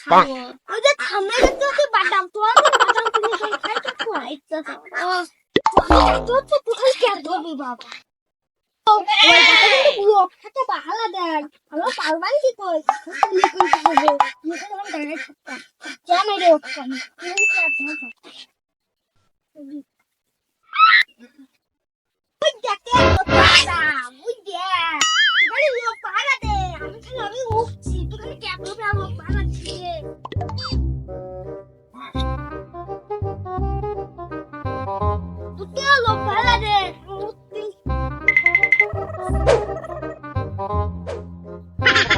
খাব ওই যে সামনে দেখতে হচ্ছে বাদাম তো বাদাম কিনে খাই খাই তো খুব ইচ্ছা তো তো কোথায় কে ধরবি বাবা ওই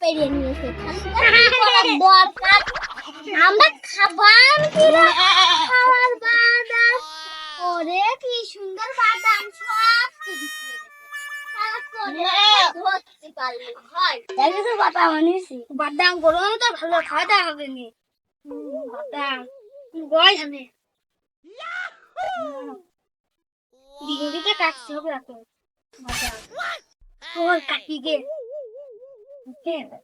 পেরিয়ে নিয়েছে। দরকার আমরা খাবার খাবার বাদাম। ওরে, কি সুন্দর বাদাম সব বাদাম গরমে তো ভালো, খাওয়া হবে নি। বাদাম গয় Gebe.